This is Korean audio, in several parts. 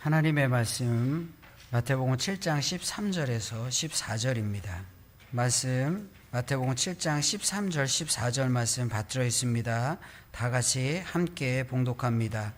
하나님의 말씀 마태복음 7장 13절에서 14절입니다. 말씀 마태복음 7장 13절 14절 말씀 받들어 있습니다. 다 같이 함께 봉독합니다.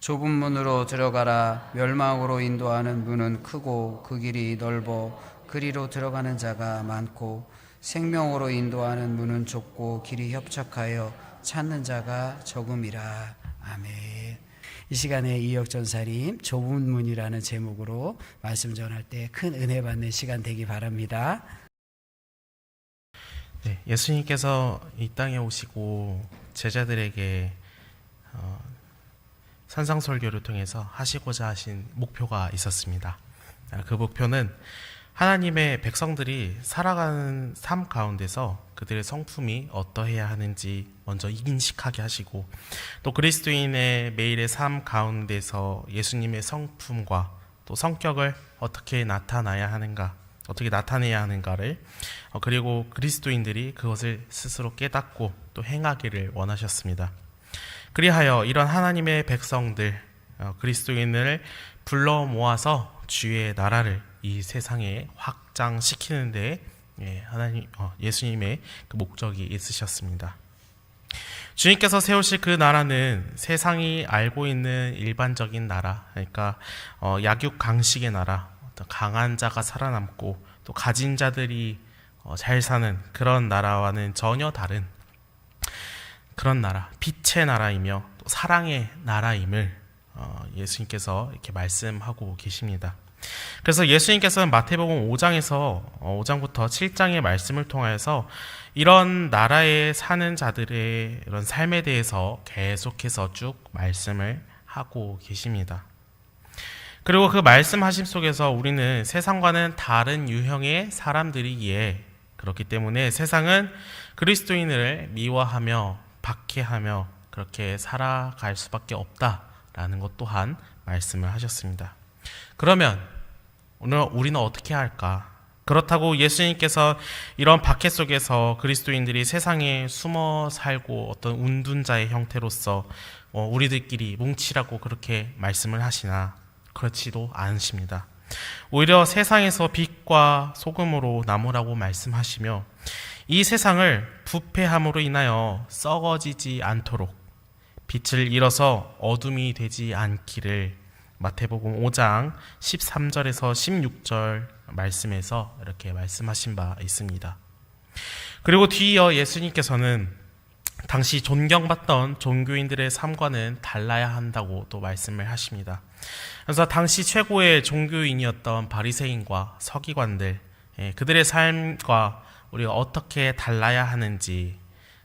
좁은 문으로 들어가라 멸망으로 인도하는 문은 크고 그 길이 넓어 그리로 들어가는 자가 많고 생명으로 인도하는 문은 좁고 길이 협착하여 찾는 자가 적음이라. 아멘. 이 시간에 이혁 전사님 좁은 문이라는 제목으로 말씀 전할 때 큰 은혜 받는 시간 되기 바랍니다. 네, 예수님께서 이 땅에 오시고 제자들에게 어, 산상설교를 통해서 하시고자 하신 목표가 있었습니다. 아, 그 목표는 하나님의 백성들이 살아가는 삶 가운데서 그들의 성품이 어떠해야 하는지 먼저 인식하게 하시고 또 그리스도인의 매일의 삶 가운데서 예수님의 성품과 또 성격을 어떻게 나타나야 하는가 어떻게 나타내야 하는가를 어, 그리고 그리스도인들이 그것을 스스로 깨닫고 또 행하기를 원하셨습니다. 그리하여 이런 하나님의 백성들 어, 그리스도인을 불러 모아서 주의 나라를 이 세상에 확장시키는데 예, 하나님 어, 예수님의 그 목적이 있으셨습니다. 주님께서 세우실 그 나라는 세상이 알고 있는 일반적인 나라, 그러니까 어, 약육 강식의 나라, 강한 자가 살아남고 또 가진 자들이 어, 잘 사는 그런 나라와는 전혀 다른 그런 나라, 빛의 나라이며 또 사랑의 나라임을 어, 예수님께서 이렇게 말씀하고 계십니다. 그래서 예수님께서는 마태복음 5장에서 5장부터 7장의 말씀을 통하여서 이런 나라에 사는 자들의 이런 삶에 대해서 계속해서 쭉 말씀을 하고 계십니다. 그리고 그 말씀하심 속에서 우리는 세상과는 다른 유형의 사람들이기에 그렇기 때문에 세상은 그리스도인을 미워하며 박해하며 그렇게 살아갈 수밖에 없다라는 것 또한 말씀을 하셨습니다. 그러면 오늘 우리는 어떻게 할까? 그렇다고 예수님께서 이런 박해 속에서 그리스도인들이 세상에 숨어 살고 어떤 운둔자의 형태로서 어, 우리들끼리 뭉치라고 그렇게 말씀을 하시나 그렇지도 않으십니다. 오히려 세상에서 빛과 소금으로 남으라고 말씀하시며 이 세상을 부패함으로 인하여 썩어지지 않도록 빛을 잃어서 어둠이 되지 않기를 마태복음 5장 13절에서 16절 말씀에서 이렇게 말씀하신 바 있습니다. 그리고 뒤이어 예수님께서는 당시 존경받던 종교인들의 삶과는 달라야 한다고 또 말씀을 하십니다. 그래서 당시 최고의 종교인이었던 바리새인과 서기관들 예, 그들의 삶과 우리가 어떻게 달라야 하는지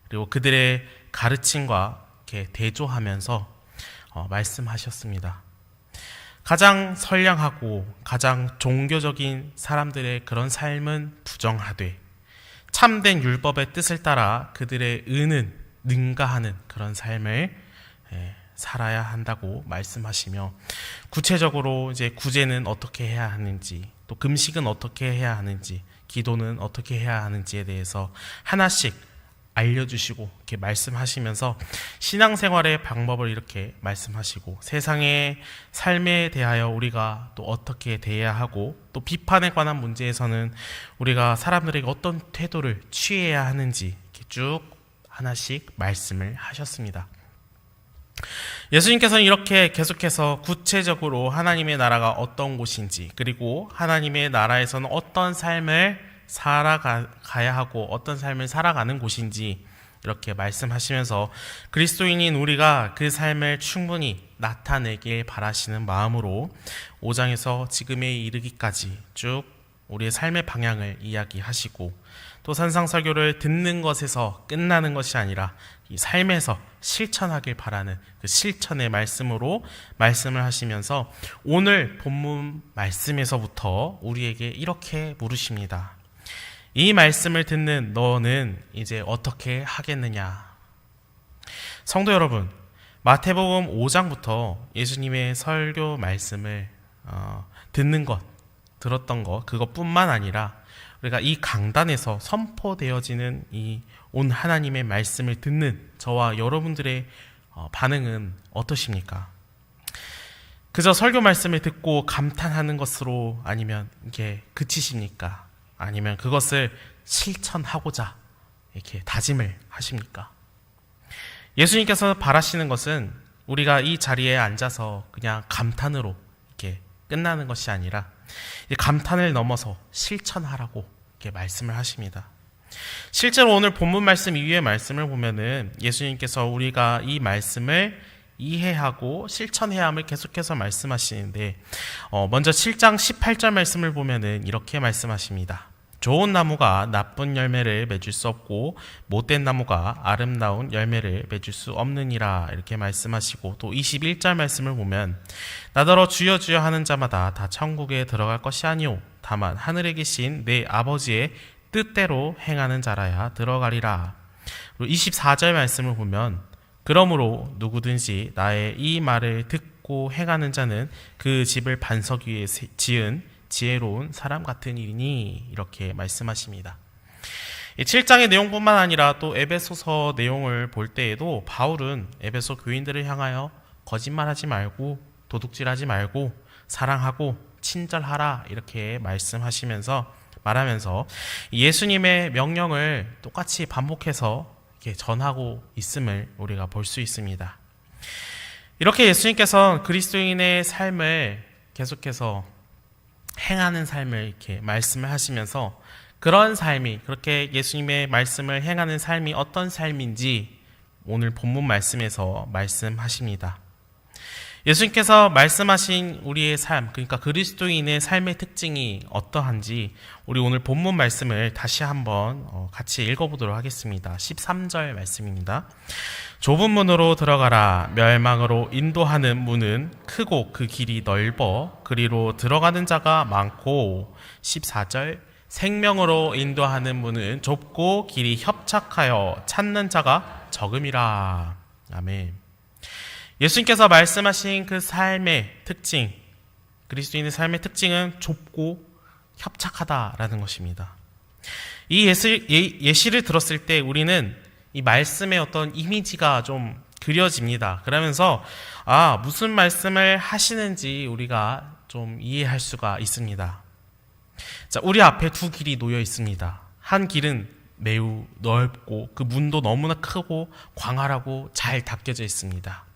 그리고 그들의 가르침과 대조하면서 어, 말씀하셨습니다. 가장 선량하고 가장 종교적인 사람들의 그런 삶은 부정하되 참된 율법의 뜻을 따라 그들의 의는 능가하는 그런 삶을 예, 살아야 한다고 말씀하시며 구체적으로 이제 구제는 어떻게 해야 하는지 또 금식은 어떻게 해야 하는지 기도는 어떻게 해야 하는지에 대해서 하나씩 알려주시고 이렇게 말씀하시면서 신앙생활의 방법을 이렇게 말씀하시고 세상의 삶에 대하여 우리가 또 어떻게 대해야 하고 또 비판에 관한 문제에서는 우리가 사람들에게 어떤 태도를 취해야 하는지 이렇게 쭉 하나씩 말씀을 하셨습니다. 예수님께서는 이렇게 계속해서 구체적으로 하나님의 나라가 어떤 곳인지 그리고 하나님의 나라에서는 어떤 삶을 살아가야 하고 어떤 삶을 살아가는 곳인지 이렇게 말씀하시면서 그리스도인인 우리가 그 삶을 충분히 나타내길 바라시는 마음으로 5장에서 지금에 이르기까지 쭉 우리의 삶의 방향을 이야기하시고 또 산상설교를 듣는 것에서 끝나는 것이 아니라 이 삶에서 실천하길 바라는 그 실천의 말씀으로 말씀을 하시면서 오늘 본문 말씀에서부터 우리에게 이렇게 물으십니다. 이 말씀을 듣는 너는 이제 어떻게 하겠느냐? 성도 여러분, 마태복음 5장부터 예수님의 설교 말씀을 어, 듣는 것, 들었던 것, 그것뿐만 아니라 우리가 이 강단에서 선포되어지는 이 온 하나님의 말씀을 듣는 저와 여러분들의 어, 반응은 어떠십니까? 그저 설교 말씀을 듣고 감탄하는 것으로 아니면 이게 그치십니까? 아니면 그것을 실천하고자 이렇게 다짐을 하십니까? 예수님께서 바라시는 것은 우리가 이 자리에 앉아서 그냥 감탄으로 이렇게 끝나는 것이 아니라 이 감탄을 넘어서 실천하라고 이렇게 말씀을 하십니다. 실제로 오늘 본문 말씀 이후의 말씀을 보면은 예수님께서 우리가 이 말씀을 이해하고 실천해야 함을 계속해서 말씀하시는데 어, 먼저 7장 18절 말씀을 보면은 이렇게 말씀하십니다. 좋은 나무가 나쁜 열매를 맺을 수 없고 못된 나무가 아름다운 열매를 맺을 수 없느니라 이렇게 말씀하시고 또 21절 말씀을 보면 나더러 주여 주여 하는 자마다 다 천국에 들어갈 것이 아니오 다만 하늘에 계신 내 아버지의 뜻대로 행하는 자라야 들어가리라. 그리고 24절 말씀을 보면 그러므로 누구든지 나의 이 말을 듣고 행하는 자는 그 집을 반석 위에 세- 지은 지혜로운 사람 같은 일이니 이렇게 말씀하십니다. 이 7장의 내용뿐만 아니라 또 에베소서 내용을 볼 때에도 바울은 에베소 교인들을 향하여 거짓말하지 말고 도둑질하지 말고 사랑하고 친절하라 이렇게 말씀하시면서 말하면서 예수님의 명령을 똑같이 반복해서 이렇게 전하고 있음을 우리가 볼 수 있습니다. 이렇게 예수님께서 그리스도인의 삶을 계속해서 행하는 삶을 이렇게 말씀을 하시면서 그런 삶이 그렇게 예수님의 말씀을 행하는 삶이 어떤 삶인지 오늘 본문 말씀에서 말씀하십니다. 예수님께서 말씀하신 우리의 삶, 그러니까 그리스도인의 삶의 특징이 어떠한지 우리 오늘 본문 말씀을 다시 한번 어, 같이 읽어보도록 하겠습니다. 13절 말씀입니다. 좁은 문으로 들어가라. 멸망으로 인도하는 문은 크고 그 길이 넓어 그리로 들어가는 자가 많고 14절 생명으로 인도하는 문은 좁고 길이 협착하여 찾는 자가 적음이라. 아멘. 예수님께서 말씀하신 그 삶의 특징, 그리스도인의 삶의 특징은 좁고 협착하다라는 것입니다. 이 예시, 예- 예시를 들었을 때 우리는 이 말씀의 어떤 이미지가 좀 그려집니다. 그러면서 아 무슨 말씀을 하시는지 우리가 좀 이해할 수가 있습니다. 자, 우리 앞에 두 길이 놓여 있습니다. 한 길은 매우 넓고 그 문도 너무나 크고 광활하고 잘 닦여져 있습니다.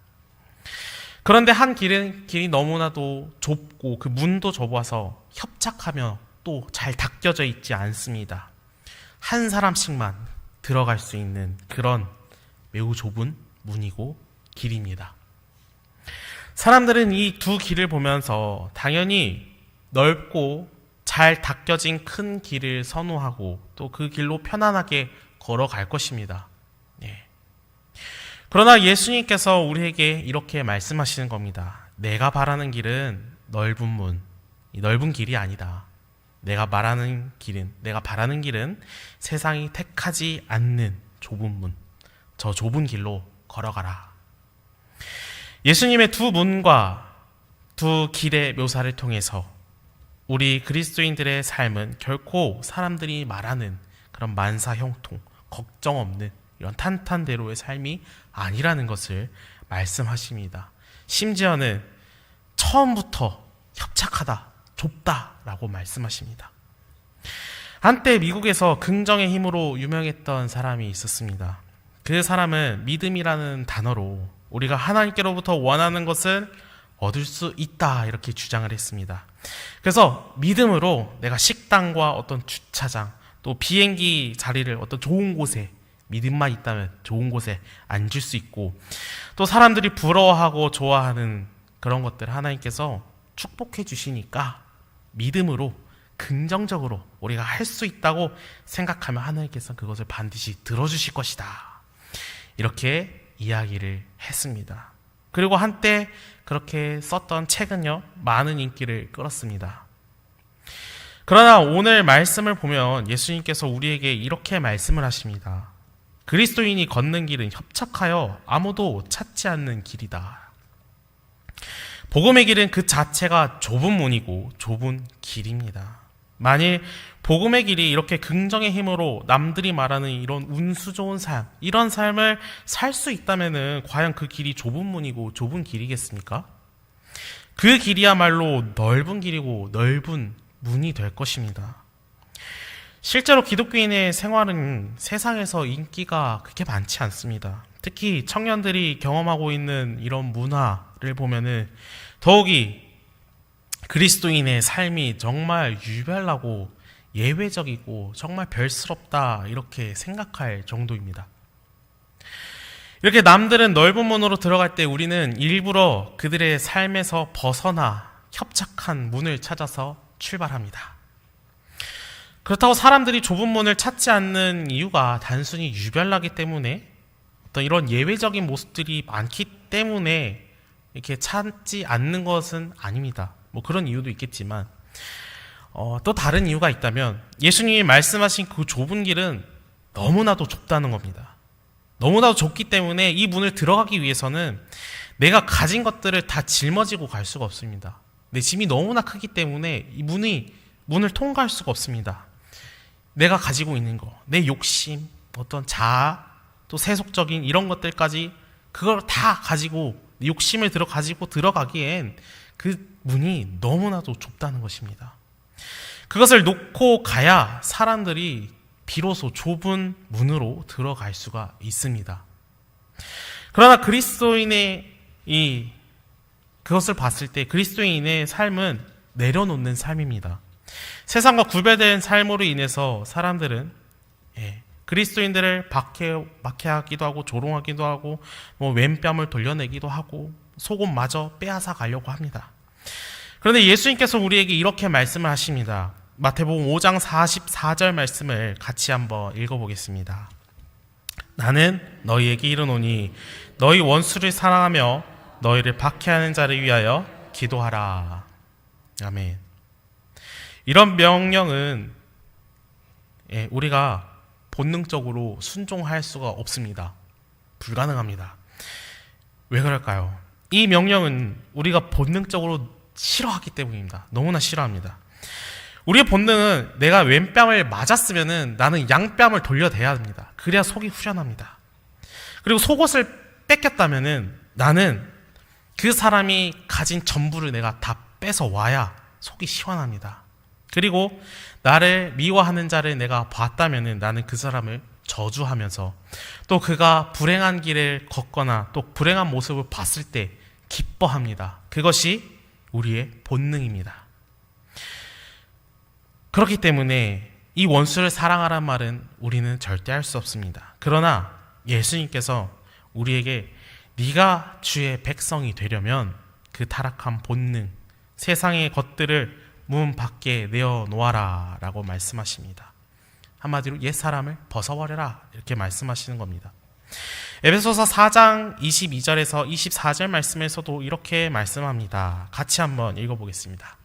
그런데 한 길은 길이 너무나도 좁고 그 문도 좁아서 협착하며 또 잘 닦여져 있지 않습니다. 한 사람씩만 들어갈 수 있는 그런 매우 좁은 문이고 길입니다. 사람들은 이 두 길을 보면서 당연히 넓고 잘 닦여진 큰 길을 선호하고 또 그 길로 편안하게 걸어갈 것입니다. 예. 그러나 예수님께서 우리에게 이렇게 말씀하시는 겁니다. 내가 바라는 길은 넓은 문, 이 넓은 길이 아니다. 내가 말하는 길은, 내가 바라는 길은 세상이 택하지 않는 좁은 문, 저 좁은 길로 걸어가라. 예수님의 두 문과 두 길의 묘사를 통해서 우리 그리스도인들의 삶은 결코 사람들이 말하는 그런 만사 형통, 걱정 없는 이런 탄탄대로의 삶이 아니라는 것을 말씀하십니다. 심지어는 처음부터 협착하다, 좁다라고 말씀하십니다. 한때 미국에서 긍정의 힘으로 유명했던 사람이 있었습니다. 그 사람은 믿음이라는 단어로 우리가 하나님께로부터 원하는 것을 얻을 수 있다 이렇게 주장을 했습니다. 그래서 믿음으로 내가 식당과 어떤 주차장 또 비행기 자리를 어떤 좋은 곳에 믿음만 있다면 좋은 곳에 앉을 수 있고 또 사람들이 부러워하고 좋아하는 그런 것들 하나님께서 축복해 주시니까 믿음으로 긍정적으로 우리가 할 수 있다고 생각하면 하나님께서 그것을 반드시 들어주실 것이다. 이렇게 이야기를 했습니다. 그리고 한때 그렇게 썼던 책은요, 많은 인기를 끌었습니다. 그러나 오늘 말씀을 보면 예수님께서 우리에게 이렇게 말씀을 하십니다. 그리스도인이 걷는 길은 협착하여 아무도 찾지 않는 길이다. 복음의 길은 그 자체가 좁은 문이고 좁은 길입니다. 만일 복음의 길이 이렇게 긍정의 힘으로 남들이 말하는 이런 운수 좋은 삶, 이런 삶을 살 수 있다면은 과연 그 길이 좁은 문이고 좁은 길이겠습니까? 그 길이야말로 넓은 길이고 넓은 문이 될 것입니다. 실제로 기독교인의 생활은 세상에서 인기가 그렇게 많지 않습니다. 특히 청년들이 경험하고 있는 이런 문화를 보면은 더욱이 그리스도인의 삶이 정말 유별나고 예외적이고 정말 별스럽다 이렇게 생각할 정도입니다. 이렇게 남들은 넓은 문으로 들어갈 때 우리는 일부러 그들의 삶에서 벗어나 협착한 문을 찾아서 출발합니다. 그렇다고 사람들이 좁은 문을 찾지 않는 이유가 단순히 유별나기 때문에 어떤 이런 예외적인 모습들이 많기 때문에 이렇게 찾지 않는 것은 아닙니다. 뭐 그런 이유도 있겠지만 어, 또 다른 이유가 있다면 예수님이 말씀하신 그 좁은 길은 너무나도 좁다는 겁니다. 너무나도 좁기 때문에 이 문을 들어가기 위해서는 내가 가진 것들을 다 짊어지고 갈 수가 없습니다. 내 짐이 너무나 크기 때문에 이 문이 문을 통과할 수가 없습니다. 내가 가지고 있는 거, 내 욕심, 어떤 자아, 또 세속적인 이런 것들까지 그걸 다 가지고 욕심을 들어 가지고 들어가기엔 그 문이 너무나도 좁다는 것입니다. 그것을 놓고 가야 사람들이 비로소 좁은 문으로 들어갈 수가 있습니다. 그러나 그리스도인의 이 그것을 봤을 때 그리스도인의 삶은 내려놓는 삶입니다. 세상과 구별된 삶으로 인해서 사람들은 예, 그리스도인들을 박해, 박해하기도 하고 조롱하기도 하고 뭐 왼뺨을 돌려내기도 하고 속옷마저 빼앗아 가려고 합니다. 그런데 예수님께서 우리에게 이렇게 말씀을 하십니다. 마태복음 5장 44절 말씀을 같이 한번 읽어보겠습니다. 나는 너희에게 이르노니 너희 원수를 사랑하며 너희를 박해하는 자를 위하여 기도하라. 아멘. 이런 명령은 예, 우리가 본능적으로 순종할 수가 없습니다. 불가능합니다. 왜 그럴까요? 이 명령은 우리가 본능적으로 싫어하기 때문입니다. 너무나 싫어합니다. 우리의 본능은 내가 왼뺨을 맞았으면은 나는 양뺨을 돌려대야 합니다. 그래야 속이 후련합니다. 그리고 속옷을 뺏겼다면은 나는 그 사람이 가진 전부를 내가 다 뺏어 와야 속이 시원합니다. 그리고 나를 미워하는 자를 내가 봤다면은 나는 그 사람을 저주하면서 또 그가 불행한 길을 걷거나 또 불행한 모습을 봤을 때 기뻐합니다. 그것이 우리의 본능입니다. 그렇기 때문에 이 원수를 사랑하란 말은 우리는 절대 할 수 없습니다. 그러나 예수님께서 우리에게 네가 주의 백성이 되려면 그 타락한 본능, 세상의 것들을 문 밖에 내어 놓아라 라고 말씀하십니다. 한마디로 옛 사람을 벗어버려라 이렇게 말씀하시는 겁니다. 에베소서 4장 22절에서 24절 말씀에서도 이렇게 말씀합니다. 같이 한번 읽어보겠습니다.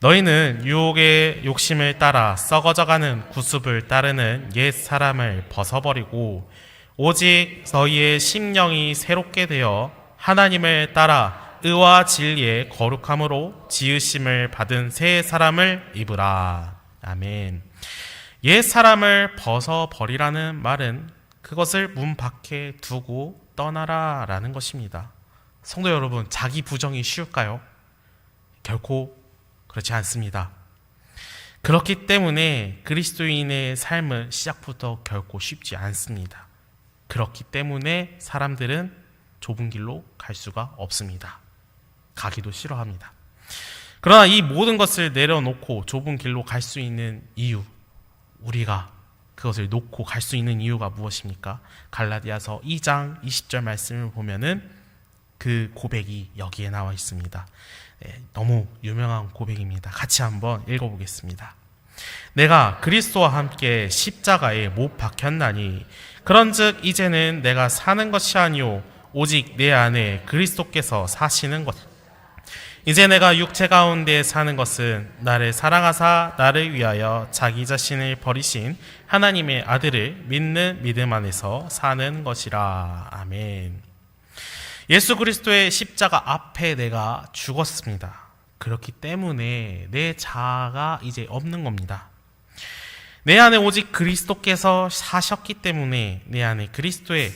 너희는 유혹의 욕심을 따라 썩어져가는 구습을 따르는 옛 사람을 벗어버리고 오직 너희의 심령이 새롭게 되어 하나님을 따라 의와 진리의 거룩함으로 지으심을 받은 새 사람을 입으라. 아멘. 옛 사람을 벗어버리라는 말은 그것을 문 밖에 두고 떠나라 라는 것입니다. 성도 여러분, 자기 부정이 쉬울까요? 결코 그렇지 않습니다. 그렇기 때문에 그리스도인의 삶은 시작부터 결코 쉽지 않습니다. 그렇기 때문에 사람들은 좁은 길로 갈 수가 없습니다. 가기도 싫어합니다. 그러나 이 모든 것을 내려놓고 좁은 길로 갈 수 있는 이유, 우리가 그것을 놓고 갈 수 있는 이유가 무엇입니까? 갈라디아서 2장 20절 말씀을 보면은 그 고백이 여기에 나와 있습니다. 네, 너무 유명한 고백입니다. 같이 한번 읽어보겠습니다. 내가 그리스도와 함께 십자가에 못 박혔나니 그런즉 이제는 내가 사는 것이 아니요 오직 내 안에 그리스도께서 사시는 것. 이제 내가 육체 가운데 사는 것은 나를 사랑하사 나를 위하여 자기 자신을 버리신 하나님의 아들을 믿는 믿음 안에서 사는 것이라. 아멘. 예수 그리스도의 십자가 앞에 내가 죽었습니다. 그렇기 때문에 내 자아가 이제 없는 겁니다. 내 안에 오직 그리스도께서 사셨기 때문에 내 안에 그리스도의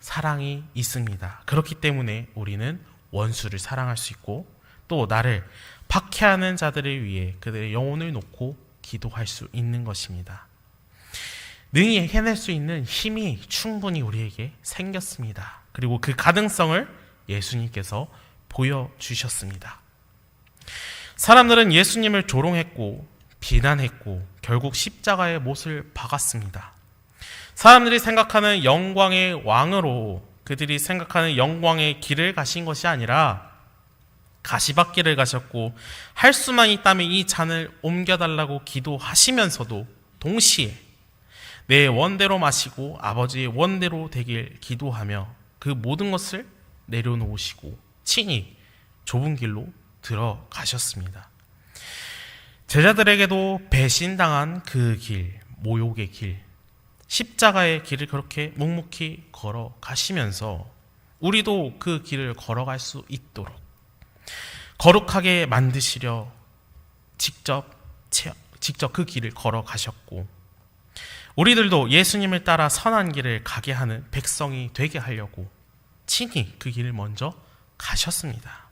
사랑이 있습니다. 그렇기 때문에 우리는 원수를 사랑할 수 있고 또 나를 박해하는 자들을 위해 그들의 영혼을 놓고 기도할 수 있는 것입니다. 능히 해낼 수 있는 힘이 충분히 우리에게 생겼습니다. 그리고 그 가능성을 예수님께서 보여주셨습니다. 사람들은 예수님을 조롱했고 비난했고 결국 십자가의 못을 박았습니다. 사람들이 생각하는 영광의 왕으로 그들이 생각하는 영광의 길을 가신 것이 아니라 가시밭길을 가셨고 할 수만 있다면 이 잔을 옮겨달라고 기도하시면서도 동시에 내 원대로 마시고 아버지의 원대로 되길 기도하며 그 모든 것을 내려놓으시고 친히 좁은 길로 들어가셨습니다. 제자들에게도 배신당한 그 길, 모욕의 길, 십자가의 길을 그렇게 묵묵히 걸어가시면서 우리도 그 길을 걸어갈 수 있도록 거룩하게 만드시려 직접 체- 직접 그 길을 걸어 가셨고 우리들도 예수님을 따라 선한 길을 가게 하는 백성이 되게 하려고 친히 그 길을 먼저 가셨습니다.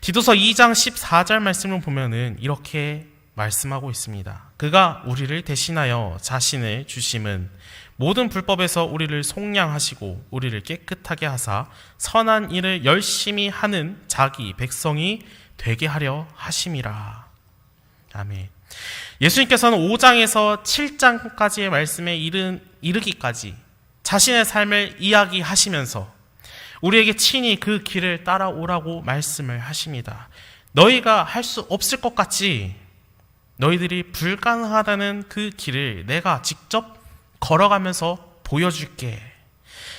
디도서 2장 14절 말씀을 보면은 이렇게 말씀하고 있습니다. 그가 우리를 대신하여 자신을 주심은 모든 불법에서 우리를 속량하시고 우리를 깨끗하게 하사 선한 일을 열심히 하는 자기 백성이 되게 하려 하심이라. 아멘. 예수님께서는 5장에서 7장까지의 말씀에 이른, 이르기까지 자신의 삶을 이야기하시면서 우리에게 친히 그 길을 따라오라고 말씀을 하십니다. 너희가 할 수 없을 것 같지? 너희들이 불가능하다는 그 길을 내가 직접 걸어가면서 보여줄게.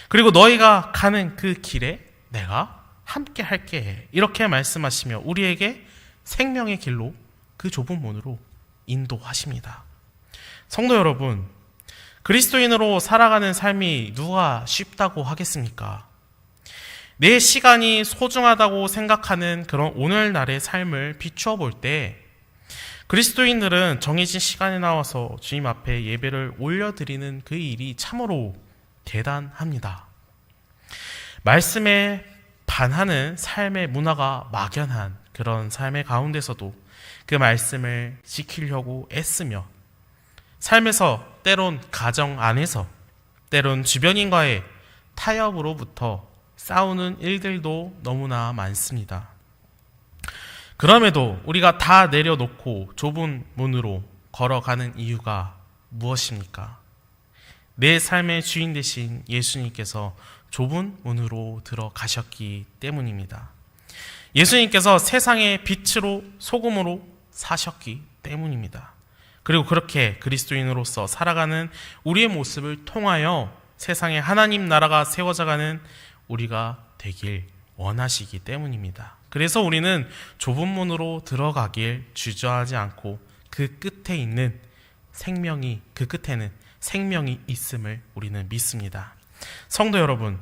그리고 너희가 가는 그 길에 내가 함께 할게. 이렇게 말씀하시며 우리에게 생명의 길로 그 좁은 문으로 인도하십니다. 성도 여러분, 그리스도인으로 살아가는 삶이 누가 쉽다고 하겠습니까? 내 시간이 소중하다고 생각하는 그런 오늘날의 삶을 비추어 볼 때 그리스도인들은 정해진 시간에 나와서 주님 앞에 예배를 올려드리는 그 일이 참으로 대단합니다. 말씀에 반하는 삶의 문화가 막연한 그런 삶의 가운데서도 그 말씀을 지키려고 애쓰며 삶에서 때론 가정 안에서 때론 주변인과의 타협으로부터 싸우는 일들도 너무나 많습니다. 그럼에도 우리가 다 내려놓고 좁은 문으로 걸어가는 이유가 무엇입니까? 내 삶의 주인 되신 예수님께서 좁은 문으로 들어가셨기 때문입니다. 예수님께서 세상의 빛으로 소금으로 사셨기 때문입니다. 그리고 그렇게 그리스도인으로서 살아가는 우리의 모습을 통하여 세상에 하나님 나라가 세워져가는 우리가 되길 원하시기 때문입니다. 그래서 우리는 좁은 문으로 들어가길 주저하지 않고 그 끝에 있는 생명이 그 끝에는 생명이 있음을 우리는 믿습니다. 성도 여러분,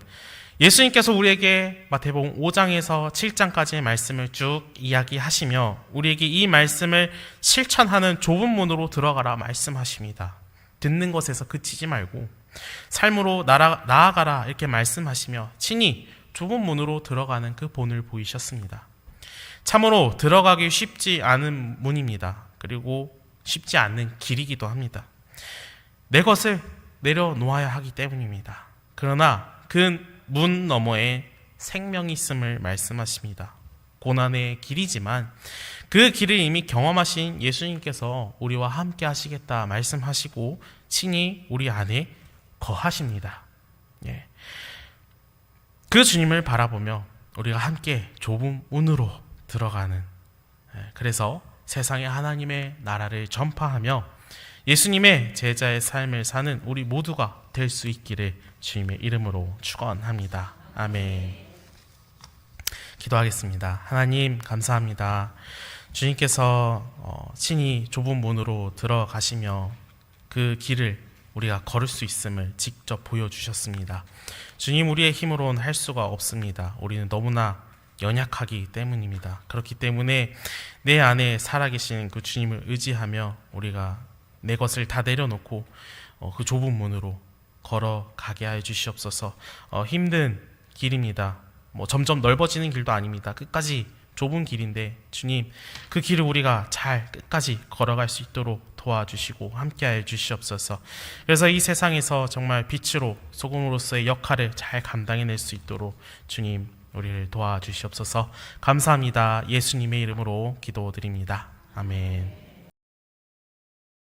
예수님께서 우리에게 마태복음 5장에서 7장까지의 말씀을 쭉 이야기하시며 우리에게 이 말씀을 실천하는 좁은 문으로 들어가라 말씀하십니다. 듣는 것에서 그치지 말고 삶으로 나아, 나아가라 이렇게 말씀하시며 친히 좁은 문으로 들어가는 그 본을 보이셨습니다. 참으로 들어가기 쉽지 않은 문입니다. 그리고 쉽지 않는 길이기도 합니다. 내 것을 내려놓아야 하기 때문입니다. 그러나 그 문 너머에 생명이 있음을 말씀하십니다. 고난의 길이지만 그 길을 이미 경험하신 예수님께서 우리와 함께 하시겠다 말씀하시고 친히 우리 안에 거하십니다. 예. 그 주님을 바라보며 우리가 함께 좁은 문으로 들어가는 예, 그래서 세상에 하나님의 나라를 전파하며 예수님의 제자의 삶을 사는 우리 모두가 될 수 있기를 주님의 이름으로 축원합니다. 아멘. 기도하겠습니다. 하나님 감사합니다. 주님께서 어, 친히 좁은 문으로 들어가시며 그 길을 우리가 걸을 수 있음을 직접 보여주셨습니다. 주님 우리의 힘으로는 할 수가 없습니다. 우리는 너무나 연약하기 때문입니다. 그렇기 때문에 내 안에 살아계신 그 주님을 의지하며 우리가 내 것을 다 내려놓고 어, 그 좁은 문으로 걸어가게 하여 주시옵소서. 어, 힘든 길입니다. 뭐 점점 넓어지는 길도 아닙니다. 끝까지 좁은 길인데 주님 그 길을 우리가 잘 끝까지 걸어갈 수 있도록 도와주시고 함께하여 주시옵소서. 그래서 이 세상에서 정말 빛으로 소금으로서의 역할을 잘 감당해낼 수 있도록 주님 우리를 도와주시옵소서. 감사합니다. 예수님의 이름으로 기도드립니다. 아멘.